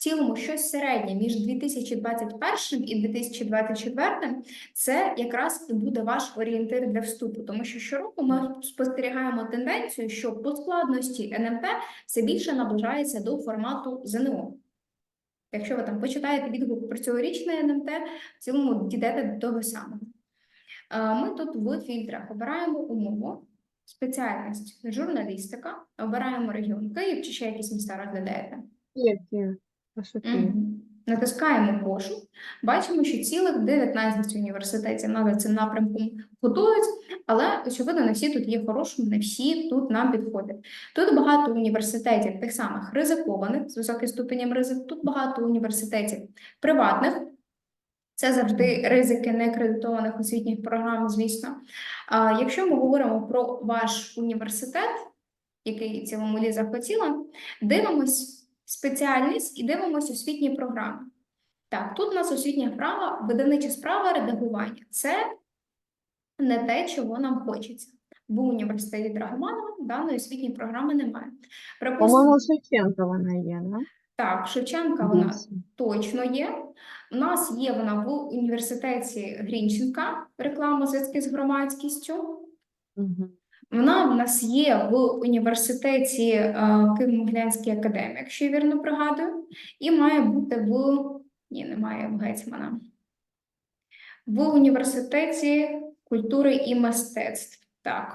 цілому щось середнє між 2021 і 2024 це якраз і буде ваш орієнтир для вступу, тому що щороку ми спостерігаємо тенденцію, що по складності НМТ все більше наближається до формату ЗНО. Якщо ви там почитаєте відгук про цьогорічне НМТ, в цілому дійдете до того самого. Ми тут в фільтрах обираємо умову, спеціальність журналістика, обираємо регіон Київ чи ще якісь міста розглядаєте. Київ? Мгм. Натискаємо пошук. Бачимо, що цілих 19 університетів над цим напрямком готують, але очевидно, не всі тут є хорошими, не всі тут нам підходять. Тут багато університетів тих самих ризикованих з високим ступенем ризику, тут багато університетів приватних. Це завжди ризики неакредитованих освітніх програм, звісно. А якщо ми говоримо про ваш університет, який цілому Ліза хотіла, дивимось спеціальність і дивимось освітні програми. Так, тут у нас освітня справа, видавнича справа, редагування. Це не те, чого нам хочеться. В університеті Драгоманова даної освітньої програми немає. По-моєму, Шевченка вона є, да? так, Шевченка вона Дійсно. точно є. У нас є вона в університеті Грінченка, реклама зв'язки з громадськістю. Мгм. Вона в нас є в університеті е, Києво-Могилянській академії, якщо я вірно пригадую, і має бути в ні, немає в Гетьмана. В університеті культури і мистецтв. Так.